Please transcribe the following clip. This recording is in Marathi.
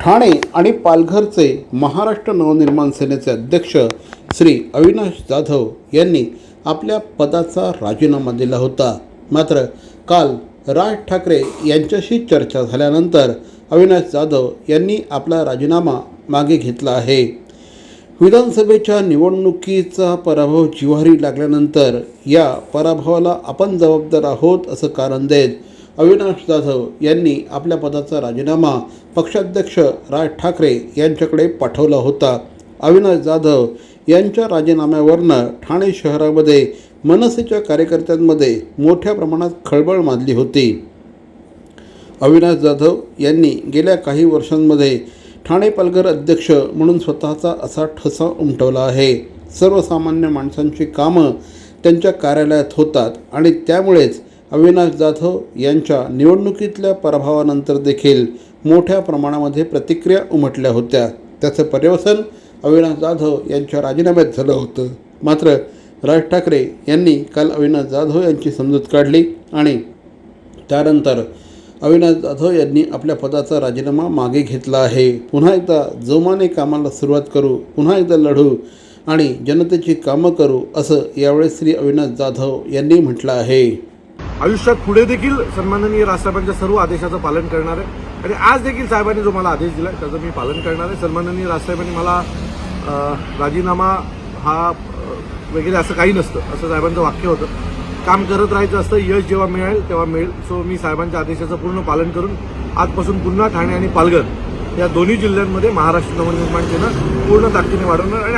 ठाणे आणि पालघरचे महाराष्ट्र नवनिर्माण सेनेचे अध्यक्ष श्री अविनाश जाधव यांनी आपल्या पदाचा राजीनामा दिला होता. मात्र काल राज ठाकरे यांच्याशी चर्चा झाल्यानंतर अविनाश जाधव यांनी आपला राजीनामा मागे घेतला आहे. विधानसभेच्या निवडणुकीचा पराभव जिव्हारी लागल्यानंतर या पराभवाला आपण जबाबदार आहोत असं कारण देत अविनाश जाधव यांनी आपल्या पदाचा राजीनामा पक्षाध्यक्ष राज ठाकरे यांच्याकडे पाठवला होता. अविनाश जाधव यांच्या राजीनाम्यावरनं ठाणे शहरामध्ये मनसेच्या कार्यकर्त्यांमध्ये मोठ्या प्रमाणात खळबळ माजली होती. अविनाश जाधव यांनी गेल्या काही वर्षांमध्ये ठाणे पालघर अध्यक्ष म्हणून स्वतःचा असा ठसा उमटवला आहे. सर्वसामान्य माणसांची कामं त्यांच्या कार्यालयात होतात आणि त्यामुळेच अविनाश जाधव यांच्या निवडणुकीतल्या पराभवानंतर देखील मोठ्या प्रमाणामध्ये प्रतिक्रिया उमटल्या होत्या. त्याचं पर्यवसन अविनाश जाधव यांच्या राजीनाम्यात झालं होतं. मात्र राज ठाकरे यांनी काल अविनाश जाधव यांची समजूत काढली आणि त्यानंतर अविनाश जाधव यांनी आपल्या पदाचा राजीनामा मागे घेतला आहे. पुन्हा एकदा जोमाने कामाला सुरुवात करू पुन्हा एकदा लढू आणि जनतेची कामं करू असं यावेळेस श्री अविनाश जाधव यांनी म्हटलं आहे. आयुष्यात पुढे देखील सन्माननीय राजसाहेबांच्या सर्व आदेशाचं पालन करणार आहे. आणि आज देखील साहेबांनी जो मला आदेश दिला त्याचं मी पालन करणार आहे. सन्माननीय राजसाहेबांनी मला राजीनामा हा वगैरे असं काही नसतं असं साहेबांचं वाक्य होतं. काम करत राहायचं असतं यश जेव्हा मिळेल तेव्हा मिळेल. सो मी साहेबांच्या आदेशाचं पूर्ण पालन करून आजपासून पुन्हा ठाणे आणि पालघर या दोन्ही जिल्ह्यांमध्ये महाराष्ट्र नवनिर्माण सेना पूर्ण ताकदीने वाढवणार आणि